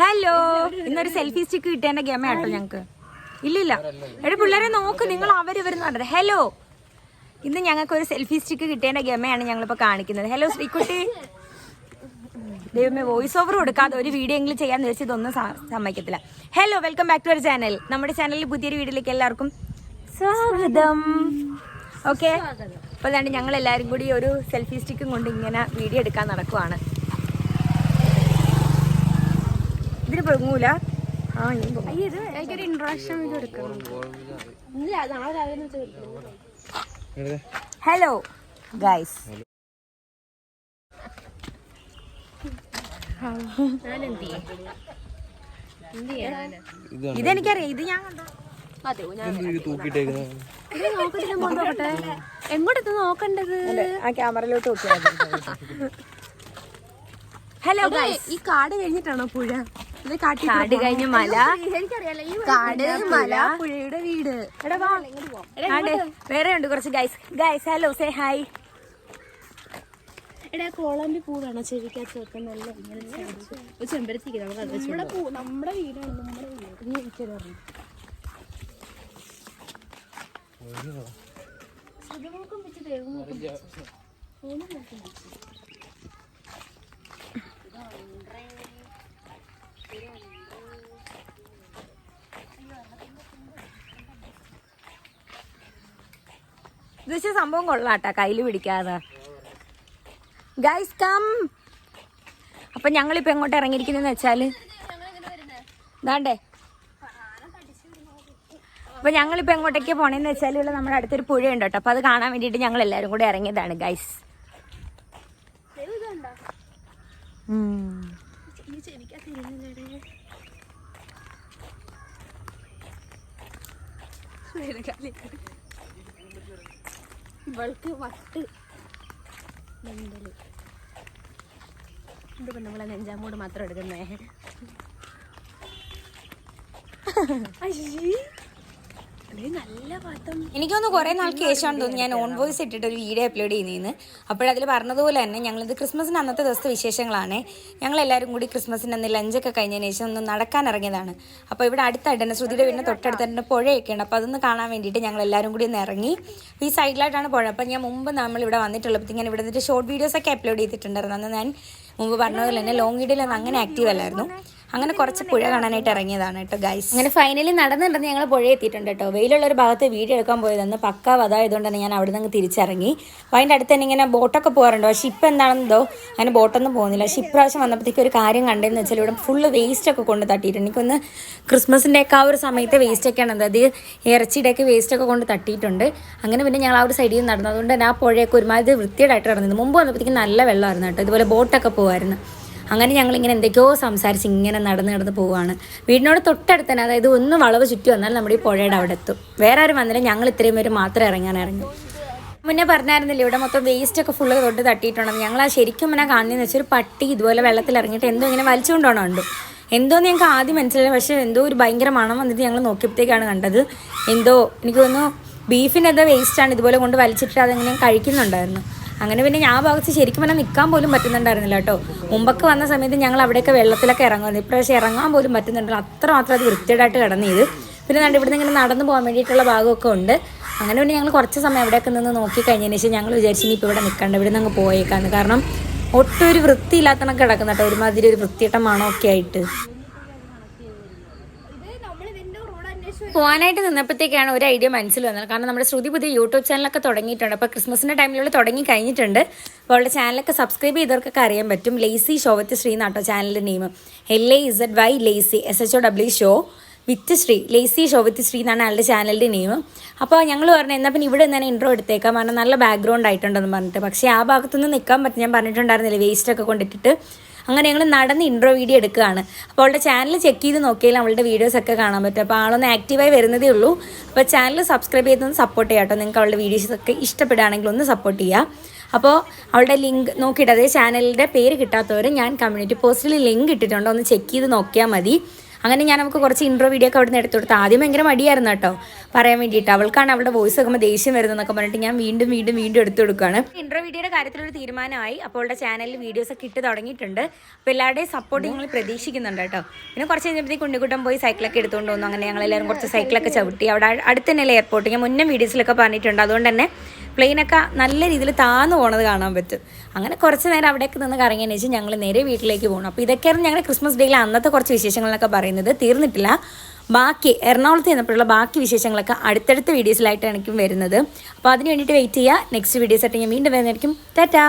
Hello ഇന്നൊരു selfie stick കിട്ടേണ്ട ഗമ കേട്ടോ ഞങ്ങക്ക്. ഇല്ലില്ല. എടാ പിള്ളേരെ നോക്ക്. നിങ്ങൾ അവരിവരെന്ന് പറഞ്ഞത് ഹലോ ഇന്ന് ഞങ്ങൾക്ക് ഒരു സെൽഫി സ്റ്റിക്ക് കിട്ടേണ്ട ഗമയാണ് ഞങ്ങളിപ്പോ കാണിക്കുന്നത്. ഹലോ ശ്രീക്കുട്ടി ദൈവമേ വോയിസ് ഓവർ കൊടുക്കാതെ ഒരു വീഡിയോ എങ്കിലും ചെയ്യാന്ന് വെച്ച് ഇതൊന്നും സമ്മതിക്കത്തില്ല. Hello welcome back to our channel നമ്മുടെ ചാനലിൽ പുതിയൊരു വീഡിയോയിലേക്ക് എല്ലാവർക്കും സ്വാഗതം. ഓക്കെ അപ്പോൾ അതാണ്ട് ഞങ്ങൾ എല്ലാവരും കൂടി ഒരു സെൽഫി സ്റ്റിക്കും കൊണ്ട് ഇങ്ങനെ വീഡിയോ എടുക്കാൻ നടക്കുവാണ്. ഇതിന് പെങ്ങൂല. ആ. ഇത് എനിക്കൊരു ഇൻട്രാക്ഷൻ ഹലോ ഗൈസ് ഇതെനിക്കറിയാം. ഇത് ഞാൻ എങ്ങോട്ട് എങ്ങോട്ടെത്ത് നോക്കണ്ടത്? ആ ക്യാമറയിലോട്ട് ഹലോ ഗൈസ് ഈ കാട് കഴിഞ്ഞിട്ടാണോ പുഴ? കാട് കഴിഞ്ഞ മല. എനിക്കറിയാലോ ഈ കാട് മല. പുഴയുടെ വീട്. എടാ വാ ആണ്ട് വേറെ ഉണ്ട് കുറച്ച് guys guys hello say hi എടാ കോളാമ്പി പൂവാണോ ചെവിക്കാത്ത നല്ല ഇങ്ങനെ ചെമ്പരത്തിക്ക് നമുക്ക് അത് നമ്മുടെ പൂ നമ്മുടെ വീടാണ് നമ്മുടെ വീട്. നീ എനിക്കറിയാം സജമോക്കം വെച്ച സംഭവം കൊള്ളാട്ടാ കയ്യിൽ പിടിക്കാതെ. ഗൈസ് കം അപ്പൊ ഞങ്ങളിപ്പോ എങ്ങോട്ട് ഇറങ്ങിയിരിക്കുന്നെന്ന് വെച്ചാൽ ഇതാണ്ടേ. അപ്പൊ ഞങ്ങളിപ്പോ എങ്ങോട്ടേക്ക് പോണേന്ന് വെച്ചാൽ ഇവിടെ നമ്മുടെ അടുത്തൊരു പുഴയുണ്ട് കേട്ടോ. അപ്പൊ അത് കാണാൻ വേണ്ടിയിട്ട് ഞങ്ങൾ എല്ലാരും കൂടെ ഇറങ്ങിയതാണ് ഗൈസ് ഉം. ഇവൾക്ക് വട്ട് മെന്തൽ എന്തിപ്പോ നമ്മളെ നെഞ്ചാമൂട് മാത്രം എടുക്കുന്നേ അയ്യേ. എനിക്കൊന്ന് കുറെ നാൾക്ക് ശേഷമാണ് തോന്നുന്നു. ഞാൻ ഓൺ വോയിസ് ഇട്ടിട്ട് ഒരു വീഡിയോ അപ്ലോഡ് ചെയ്യുന്നതെന്ന് അപ്പോഴതിൽ പറഞ്ഞതുപോലെ തന്നെ ഞങ്ങളിത് ക്രിസ്മസിന് അന്നത്തെ ദിവസത്തെ വിശേഷങ്ങളാണ്. ഞങ്ങൾ എല്ലാവരും കൂടി ക്രിസ്മസിന് അന്ന് ലഞ്ചൊക്കെ കഴിഞ്ഞതിന് ശേഷം ഒന്ന് നടക്കാൻ ഇറങ്ങിയതാണ്. അപ്പോൾ ഇവിടെ അടുത്തായിട്ട് തന്നെ ശ്രുതിയുടെ വീടിന് തൊട്ടടുത്ത് തന്നെ പുഴയൊക്കെ ഉണ്ട് അപ്പോൾ അതൊന്ന് കാണാൻ വേണ്ടിയിട്ട് ഞങ്ങൾ എല്ലാവരും കൂടി ഒന്ന് ഇറങ്ങി. ഈ സൈഡിലായിട്ടാണ് പുഴ. അപ്പോൾ ഞാൻ മുമ്പ് നമ്മൾ ഇവിടെ വന്നിട്ടുള്ളപ്പോൾ ഇങ്ങനെ ഇവിടെ നിന്നിട്ട് ഷോർട്ട് വീഡിയോസ് ഒക്കെ അപ്ലോഡ് ചെയ്തിട്ടുണ്ടായിരുന്നു. അന്ന് ഞാൻ മുമ്പ് പറഞ്ഞതുപോലെ തന്നെ ലോങ് വീഡിയോയിലൊന്നും അങ്ങനെ ആക്റ്റീവ് അല്ലായിരുന്നു. അങ്ങനെ കുറച്ച് പുഴ കാണാനായിട്ട് ഇറങ്ങിയതാണ് കേട്ടോ ഗൈസ് അങ്ങനെ ഫൈനലി നടന്നിട്ടുണ്ടെന്ന് ഞങ്ങൾ പുഴ എത്തിയിട്ടുണ്ട് കേട്ടോ. വെയിലുള്ള ഒരു ഭാഗത്ത് വീഡിയോ എടുക്കാൻ പോയതെന്ന് പക്കാ വതായതുകൊണ്ട് തന്നെ ഞാൻ അവിടെ നിന്ന് തിരിച്ചിറങ്ങി. അപ്പോൾ അതിന്റെ അടുത്ത് തന്നെ ഇങ്ങനെ ബോട്ടൊക്കെ പോകാറുണ്ട്. പക്ഷേ ഇപ്പം എന്താണെന്നോ അങ്ങനെ ബോട്ടൊന്നും പോകുന്നില്ല. പക്ഷേ ഇപ്രാവശ്യം വന്നപ്പോഴത്തേക്ക് ഒരു കാര്യം കണ്ടതെന്ന് വെച്ചാൽ ഇവിടെ ഫുള്ള് വേസ്റ്റ് ഒക്കെ കൊണ്ട് തട്ടിയിട്ടുണ്ട്. എനിക്കൊന്ന് ക്രിസ്മസിന്റെ ഒക്കെ ആ ഒരു സമയത്ത് വേസ്റ്റ് ഒക്കെയാണ് അതായത് ഇറച്ചിയുടെയൊക്കെ വേസ്റ്റ് ഒക്കെ കൊണ്ട് തട്ടിയിട്ടുണ്ട്. അങ്ങനെ പിന്നെ ഞങ്ങൾ ആ ഒരു സൈഡിൽ നിന്ന് നടന്നു അതുകൊണ്ട് തന്നെ ആ പുഴയൊക്കെ ഒരുമാതിരി വൃത്തിയായിട്ട് കിടന്നത് മുമ്പ് വന്നപ്പോഴത്തേക്ക് നല്ല വെള്ളമായിരുന്നു കേട്ടോ. ഇതുപോലെ ബോട്ടൊക്കെ പോകുമായിരുന്നു അങ്ങനെ ഞങ്ങൾ ഇങ്ങനെ എന്തൊക്കെയോ സംസാരിച്ച് ഇങ്ങനെ നടന്ന് നടന്ന് പോവുകയാണ് വീടിനോട് തൊട്ടടുത്ത് തന്നെ അതായത് ഒന്ന് വളവ് ചുറ്റി വന്നാൽ നമ്മുടെ ഈ പുഴയുടെ അവിടെ എത്തും. വേറെ ആരും വന്നില്ല ഞങ്ങൾ ഇത്രയും പേര് മാത്രം ഇറങ്ങാൻ ഇറങ്ങി. മുന്നേ പറഞ്ഞായിരുന്നില്ല ഇവിടെ മൊത്തം വേസ്റ്റ് ഒക്കെ ഫുള്ള് തൊട്ട് തട്ടിയിട്ടുണ്ടെന്ന്. ഞങ്ങൾ ആ ശരിക്കും മുന്നേ കാണുന്നതെന്ന് വെച്ചാൽ ഒരു പട്ടി ഇതുപോലെ വെള്ളത്തിൽ ഇറങ്ങിയിട്ട് എന്തോ ഇങ്ങനെ വലിച്ചുകൊണ്ടോണുണ്ട് എന്തോന്ന് ഞങ്ങൾക്ക് ആദ്യം മനസ്സിലായി പക്ഷേ എന്തോ ഒരു ഭയങ്കര മണം വന്നിട്ട് ഞങ്ങൾ നോക്കിയപ്പോഴത്തേക്കാണ് കണ്ടത്. എന്തോ എനിക്ക് തോന്നുന്നു ബീഫിന്റെ എന്തോ വേസ്റ്റാണ് ഇതുപോലെ കൊണ്ട് വലിച്ചിട്ട് അതെങ്ങനെ കഴിക്കുന്നുണ്ടായിരുന്നു. അങ്ങനെ പിന്നെ ഞാൻ ഭാഗത്ത് ശരിക്കും പറഞ്ഞാൽ നിൽക്കാൻ പോലും പറ്റുന്നുണ്ടായിരുന്നില്ല കേട്ടോ. മുമ്പൊക്കെ വന്ന സമയത്ത് ഞങ്ങൾ അവിടെയൊക്കെ വെള്ളത്തിലൊക്കെ ഇറങ്ങുന്നത് ഇപ്രാവശ്യം ഇറങ്ങാൻ പോലും പറ്റുന്നുണ്ടല്ലോ അത്ര മാത്രം അത് വൃത്തിയായിട്ട് കിടന്നു ഇത്. പിന്നെ കണ്ട് ഇവിടുന്ന് ഇങ്ങനെ നടന്നു പോകാൻ വേണ്ടിയിട്ടുള്ള ഭാഗമൊക്കെ ഉണ്ട്. അങ്ങനെ പിന്നെ ഞങ്ങൾ കുറച്ച് സമയം അവിടെയൊക്കെ നിന്ന് നോക്കി കഴിഞ്ഞതിന് ശേഷം ഞങ്ങൾ വിചാരിച്ചു ഇനി ഇപ്പോൾ ഇവിടെ നിൽക്കണ്ട ഇവിടെ നിന്ന് അങ്ങ് പോയേക്കാന്ന്. കാരണം ഒട്ടും ഒരു വൃത്തിയില്ലാത്തണൊക്കെ കിടക്കുന്ന കേട്ടോ. ഒരുമാതിരി ഒരു വൃത്തിയിട്ട മണമൊക്കെ ആയിട്ട്. പോകാനായിട്ട് നിന്നപ്പോഴത്തേക്കാണ് ഒരു ഐഡിയ മനസ്സിൽ വന്നത്. കാരണം നമ്മുടെ ശ്രുതി പുതിയ യൂട്യൂബ് ചാനലൊക്കെ തുടങ്ങിയിട്ടുണ്ട്. അപ്പോൾ ക്രിസ്മസിന്റെ ടൈമിലുള്ള തുടങ്ങി കഴിഞ്ഞിട്ടുണ്ട്. അപ്പോൾ അവളുടെ ചാനലൊക്കെ സബ്സ്ക്രൈബ് ചെയ്തവർക്കൊക്കെ അറിയാൻ പറ്റും. ലേസി ഷോവത്ത് ശ്രീ എന്നാട്ടോ ചാനലിന്റെ name L A Z Y lazy S H O W show with Sree lazy show with Sree എന്നാണ് ആളുടെ ചാനലിന്റെ നെയിം അപ്പോൾ ഞങ്ങൾ പറഞ്ഞു എന്നാൽ പിന്നെ ഇവിടെ നിന്ന് ഇൻട്രോ എടുത്തേക്കാം. കാരണം നല്ല ബാക്ക്ഗ്രൗണ്ട് ആയിട്ടുണ്ടെന്ന് പറഞ്ഞിട്ട്. പക്ഷേ ആ ഭാഗത്തുനിന്ന് നിൽക്കാൻ പറ്റും ഞാൻ പറഞ്ഞിട്ടുണ്ടായിരുന്നില്ല വേസ്റ്റൊക്കെ കൊണ്ടിട്ടിട്ട്. അങ്ങനെ ഞങ്ങൾ നടന്ന് ഇൻട്രോ വീഡിയോ എടുക്കുകയാണ്. അപ്പോൾ അവളുടെ ചാനൽ ചെക്ക് ചെയ്ത് നോക്കിയാൽ അവളുടെ വീഡിയോസ് ഒക്കെ കാണാൻ പറ്റും. അപ്പോൾ ആളൊന്ന് ആക്റ്റീവായി വരുന്നതേ ഉള്ളൂ. അപ്പോൾ ചാനൽ സബ്സ്ക്രൈബ് ചെയ്തൊന്ന് സപ്പോർട്ട് ചെയ്യാം കേട്ടോ നിങ്ങൾക്ക് അവളുടെ വീഡിയോസ് ഒക്കെ ഇഷ്ടപ്പെടുകയാണെങ്കിൽ ഒന്ന് സപ്പോർട്ട് ചെയ്യുക അപ്പോൾ അവളുടെ ലിങ്ക് നോക്കിയിട്ട് അതേ ചാനലിന്റെ പേര് കിട്ടാത്തവർ ഞാൻ കമ്മ്യൂണിറ്റി പോസ്റ്റിൽ ലിങ്ക് ഇട്ടിട്ടുണ്ട്. ഒന്ന് ചെക്ക് ചെയ്ത് നോക്കിയാൽ മതി. അങ്ങനെ ഞാൻ നമുക്ക് കുറച്ച് ഇൻട്രോ വീഡിയോ ഒക്കെ അവിടെ നിന്ന് എടുത്തു കൊടുത്ത് ആദ്യം ഭയങ്കര മടിയായിരുന്നു കേട്ടോ. പറയാൻ വേണ്ടിയിട്ട്. അവൾക്കാണ് അവളുടെ വോയിസ് ഒക്കെ ദേഷ്യം വരുന്നതെന്നൊക്കെ പറഞ്ഞിട്ട് ഞാൻ വീണ്ടും വീണ്ടും വീണ്ടും എടുത്തു കൊടുക്കുകയാണ്. ഇൻട്രോ വീഡിയോയുടെ കാര്യത്തിലൊരു തീരുമാനമായി. അപ്പോൾ അവളുടെ ചാനലിൽ വീഡിയോസ് ഒക്കെ ഇട്ട് തുടങ്ങിയിട്ടുണ്ട്. അപ്പോൾ എല്ലാവരുടെയും സപ്പോർട്ട് ഞങ്ങൾ പ്രതീക്ഷിക്കുന്നുണ്ട് കേട്ടോ. പിന്നെ കുറച്ച് കഴിഞ്ഞപ്പോഴത്തേക്ക് കുണ്ടിക്കുട്ടം പോയി സൈക്കിളൊക്കെ എടുത്തുകൊണ്ട് വന്നു. അങ്ങനെ ഞങ്ങളെല്ലാവരും കുറച്ച് സൈക്കിളൊക്കെ ചവിട്ടി. അവിടെ അടുത്ത് തന്നെയല്ലേ എയർപോർട്ട് ഞാൻ മുന്നേ വീഡിയോസിലൊക്കെ പറഞ്ഞിട്ടുണ്ട്. അതുകൊണ്ട് തന്നെ പ്ലെയിനൊക്കെ നല്ല രീതിയിൽ താന്നു പോണത് കാണാൻ പറ്റും. അങ്ങനെ കുറച്ച് നേരം അവിടെയൊക്കെ നിന്ന് കറങ്ങിയതിന് ശേഷം ഞങ്ങൾ നേരെ വീട്ടിലേക്ക് പോകണം അപ്പോൾ ഇതൊക്കെയായിരുന്നു ഞങ്ങളുടെ ക്രിസ്മസ് ഡേയിൽ അന്നത്തെ കുറച്ച് വിശേഷങ്ങളൊക്കെ പറയുന്നത്. തീർന്നിട്ടില്ല. ബാക്കി എറണാകുളത്ത് ചെന്നപ്പോഴുള്ള ബാക്കി വിശേഷങ്ങളൊക്കെ അടുത്തടുത്ത വീഡിയോസിലായിട്ടാണ് എനിക്കും വരുന്നത്. അപ്പോൾ അതിന് വേണ്ടിയിട്ട് വെയിറ്റ് ചെയ്യുക നെക്സ്റ്റ് വീഡിയോസായിട്ട് ഞാൻ വീണ്ടും വരുന്നതായിരിക്കും. ടാറ്റാ